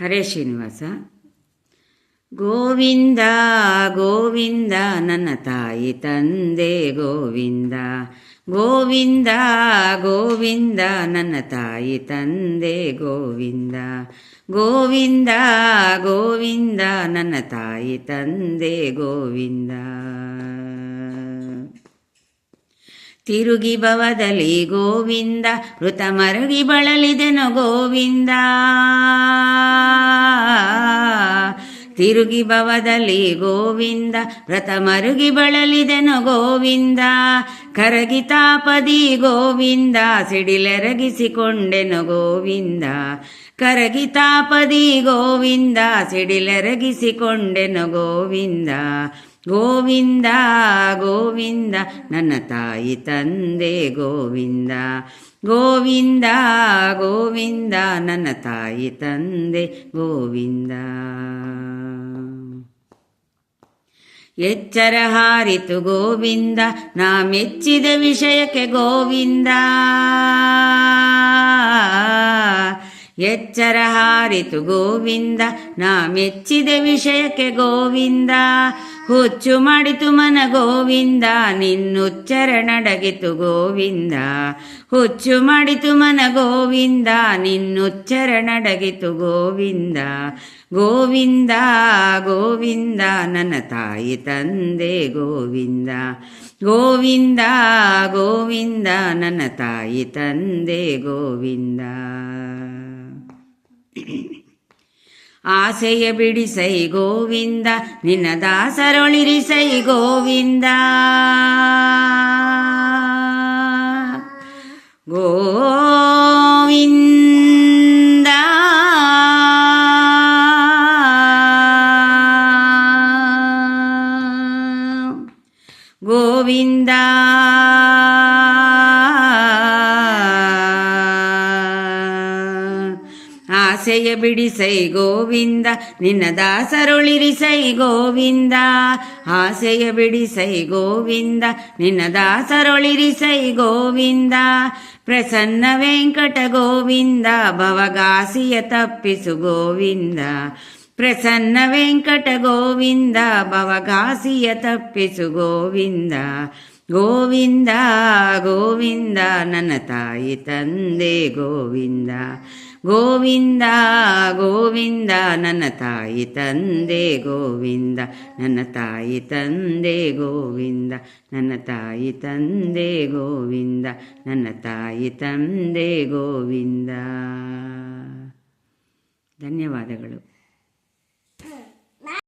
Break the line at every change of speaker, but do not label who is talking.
ಹರೇ ಶ್ರೀನಿವಾಸ. ಗೋವಿಂದ ಗೋವಿಂದ, ನನ್ನ ತಾಯಿ ತಂದೆ ಗೋವಿಂದ. ಗೋವಿಂದ ಗೋವಿಂದ, ನನ್ನ ತಾಯಿ ತಂದೆ ಗೋವಿಂದ. ಗೋವಿಂದ ಗೋವಿಂದ, ನನ್ನ ತಾಯಿ ತಂದೆ ಗೋವಿಂದ. ತಿರುಗಿ ಬವದಲಿ ಗೋವಿಂದ, ಮೃತ ಮರಗಿ ಬಳಲಿದೆನು ಗೋವಿಂದ. ತಿರುಗಿ ಬವದಲಿ ಗೋವಿಂದ ವ್ರತ ಮರುಗಿ ಬಳಲಿದೆನು ಗೋವಿಂದ. ಕರಗಿ ತಾಪದಿ ಗೋವಿಂದ, ಸಿಡಿಲೆರಗಿಸಿಕೊಂಡೆನು ಗೋವಿಂದ. ಕರಗಿ ತಾಪದಿ ಗೋವಿಂದ, ಸಿಡಿಲೆರಗಿಸಿಕೊಂಡೆನು ಗೋವಿಂದ. ಗೋವಿಂದ ಗೋವಿಂದ ನನ್ನ ತಾಯಿ ತಂದೆ ಗೋವಿಂದ ಗೋವಿಂದ ಗೋವಿಂದ ನನ್ನ ತಾಯಿ ತಂದೆ ಗೋವಿಂದ ಎಚ್ಚರ ಹಾರಿತು ಗೋವಿಂದ ನಾ ಮೆಚ್ಚಿದ ವಿಷಯಕ್ಕೆ ಗೋವಿಂದ ಎಚ್ಚರ ಹಾರಿತು ಗೋವಿಂದ ನಾ ಮೆಚ್ಚಿದ ವಿಷಯಕ್ಕೆ ಗೋವಿಂದ ಹುಚ್ಚು ಮಾಡಿತು ಮನ ಗೋವಿಂದ ನಿನ್ನುಚ್ಚರಣಡಗಿತು ಗೋವಿಂದ. ಹುಚ್ಚು ಮಾಡಿತು ಮನ ಗೋವಿಂದ ನಿನ್ನುಚ್ಚರಣಡಗಿತು ಗೋವಿಂದ. ಗೋವಿಂದ ಗೋವಿಂದ, ನನ್ನ ತಾಯಿ ತಂದೆ ಗೋವಿಂದ. ಗೋವಿಂದ ಗೋವಿಂದ, ನನ್ನ ತಾಯಿ ತಂದೆ ಗೋವಿಂದ. ಆಸೆಯ ಬಿಡಿಸೈ ಗೋವಿಂದ ನಿನ್ನ ದಾಸರೊಳಿರಿಸೈ ಗೋವಿಂದ. ಗೋವಿಂದ. ಗೋವಿಂದ. ಆಸೆಯ ಬಿಡಿಸೈ ಗೋವಿಂದ, ನಿನ್ನ ದಾಸರೊಳಿರಿಸೈ ಗೋವಿಂದ. ಆಸೆಯ ಬಿಡಿಸೈ ಗೋವಿಂದ, ನಿನ್ನ ದಾಸರೊಳಿರಿಸೈ ಗೋವಿಂದ. ಪ್ರಸನ್ನ ವೆಂಕಟ ಗೋವಿಂದ, ಭವಗಾಸಿಯ ತಪ್ಪಿಸು ಗೋವಿಂದ. ಪ್ರಸನ್ನ ವೆಂಕಟ ಗೋವಿಂದ, ಭವಗಾಸಿಯ ತಪ್ಪಿಸು ಗೋವಿಂದ. ಗೋವಿಂದ ಗೋವಿಂದ, ನನ್ನ ತಾಯಿ ತಂದೆ ಗೋವಿಂದ. ಗೋವಿಂದ ಗೋವಿಂದ, ನನ್ನ ತಾಯಿ ತಂದೆ, ಗೋವಿಂದ, ನನ್ನ ತಾಯಿ ತಂದೆ, ಗೋವಿಂದ, ನನ್ನ ತಾಯಿ ತಂದೆ, ಗೋವಿಂದ, ನನ್ನ ತಾಯಿ ತಂದೆ, ಗೋವಿಂದ. ಧನ್ಯವಾದಗಳು.